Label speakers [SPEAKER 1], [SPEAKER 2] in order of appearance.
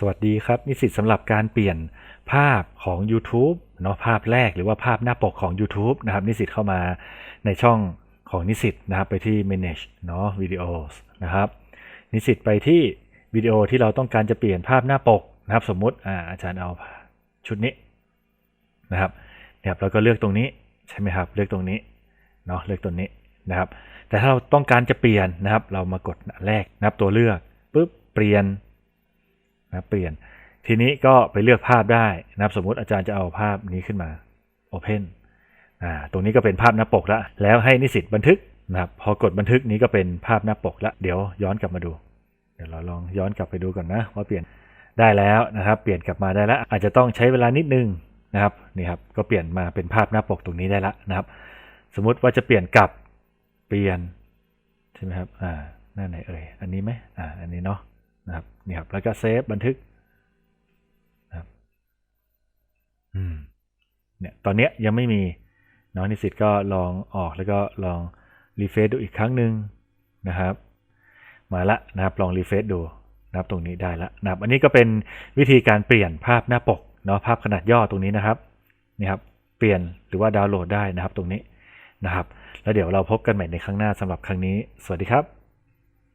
[SPEAKER 1] สวัสดีครับนิสิตสำหรับการเปลี่ยนภาพของ YouTube เนาะภาพแรกหรือว่าภาพหน้าปกของ YouTube นะครับ นิสิตเข้ามาในช่องของนิสิตนะครับ ไปที่ manage เนาะ videos นะครับ นิสิตไปที่วิดีโอที่เราต้องการจะเปลี่ยนภาพหน้าปกนะครับ สมมุติอาอาจารย์เอาชุดนี้นะครับเนี่ยครับแล้วก็เลือกตรงนี้ใช่ไหมครับ เลือกตรงนี้เนาะเลือกตรงนี้นะครับ แต่ถ้าเราต้องการจะเปลี่ยนนะครับ เรามากดอันแรกนะครับตัวเลือกปุ๊บเปลี่ยน นะเปลี่ยน ทีนี้ก็ไปเลือกภาพได้นะครับสมมุติอาจารย์จะเอาภาพนี้ขึ้นมา Open อ่าตรงนี้ก็เป็นภาพหน้าปกแล้วแล้วให้นิสิตบันทึกนะครับพอกดบันทึกนี้ก็เป็นภาพหน้าปกแล้วเดี๋ยวย้อนกลับมาดู เดี๋ยวเราลองย้อนกลับไปดูก่อนนะว่าเปลี่ยนได้แล้วนะครับ เปลี่ยนกลับมาได้แล้วอาจจะต้องใช้เวลานิดนึงนะครับนี่ครับก็เปลี่ยนมาเป็นภาพหน้าปกตรงนี้ได้แล้วนะครับ สมมุติว่าจะเปลี่ยนกลับเปลี่ยนใช่ไหมครับอ่าหน้าไหนเอ่ยอันนี้ไหมอ่าอันนี้เนาะ นะครับนี่ครับแล้วก็เซฟบันทึกนะครับอืมเนี่ยตอนเนี้ยยังไม่มีน้องนิสิตก็ลองออกแล้วก็ลองรีเฟซดูอีกครั้งหนึ่งนะครับ มาละนะครับลองรีเฟซดูนะครับตรงนี้ได้ละนะครับ อันนี้ก็เป็นวิธีการเปลี่ยนภาพหน้าปกเนาะภาพขนาดย่อตรงนี้นะครับนี่ครับเปลี่ยนหรือว่าดาวน์โหลดได้นะครับตรงนี้นะครับ แล้วเดี๋ยวเราพบกันใหม่ในครั้งหน้าสำหรับครั้งนี้ สวัสดีครับ